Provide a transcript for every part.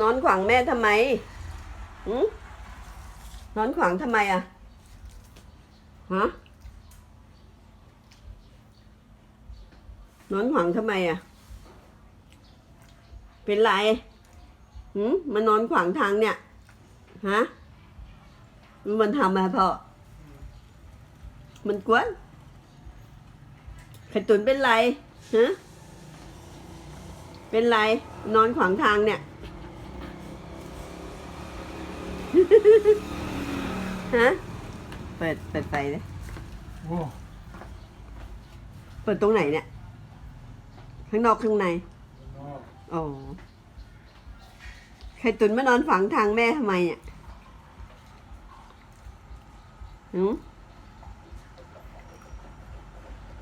นอนขวางแม่ทำไมหืนอนขวางทำไมอะฮะนอนขวางทำไมอะเป็นไรหืมมานอนขวางทางเนี่ย ฮะ มันทำอะไรพ่อ มันกวนไข่ตุนเป็นไรฮะเป็นไร นอนขวางทางเนี่ย ฮะ เปิด เปิดไฟเลยโอ้เปิดตรงไหนเนี่ย ข้างนอกข้างใน นอกอ๋อไข่ตุนมานอนฝังทางแม่ทำไมเนี่ยหืม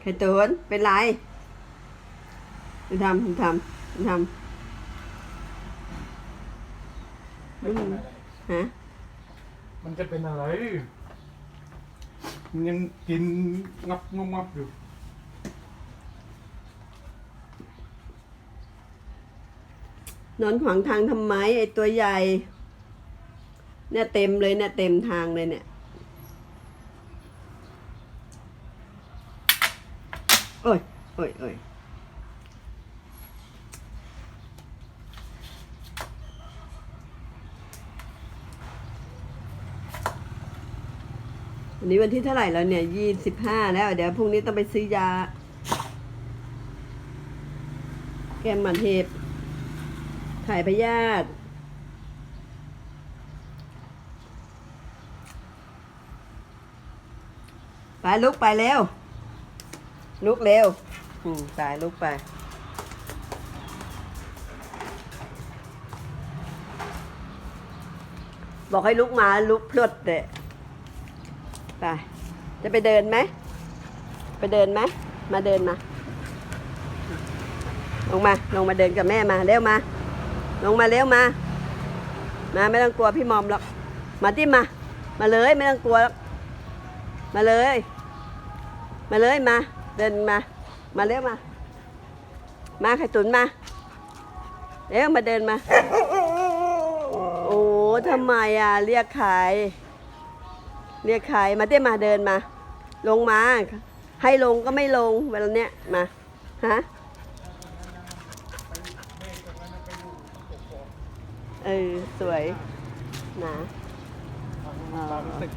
ไข่ตุนเป็นไรดูทำดูทำดูทำ ไม่เป็นอะไร ฮะ มันจะเป็นอะไร มันยังกินงับงบงับอยู่ นอนขวางทางทำไมไอตัวใหญ่ เนี่ยเต็มเลยเนี่ยเต็มทางเลยเนี่ย โอ้ยโอ้ยโอ้ย วันนี้วันที่เท่าไหร่แล้วเนี่ยยี่สิบห้าแล้ว เดี๋ยวพรุ่งนี้ต้องไปซื้อยา แกมมันเห็บถ่ายพยาธิไปลุกไปเร็ว ลุกเร็ว อืมตายลุกไปบอกให้ลุกมาลุกพลดเดะ ไปจะไปเดินไหม ไปเดินไหม มาเดินมา ลงมา ลงมาเดินกับแม่มา เร็วมา ลงมาเร็วมา มาไม่ต้องกลัวพี่มอมหรอก มาที่มา มาเลยไม่ต้องกลัวหรอกมาเลย มาเลยมา เดินมา มาเร็วมา มาไข่ตุนมา เร็วมาเดินมา โอ้ทำไมอะ เรียกใคร เรียกใครมาเต้มาเดินมา ลงมา ให้ลงก็ไม่ลงเวลาเนี้ยมาฮะเออสวยนะความรู้สึก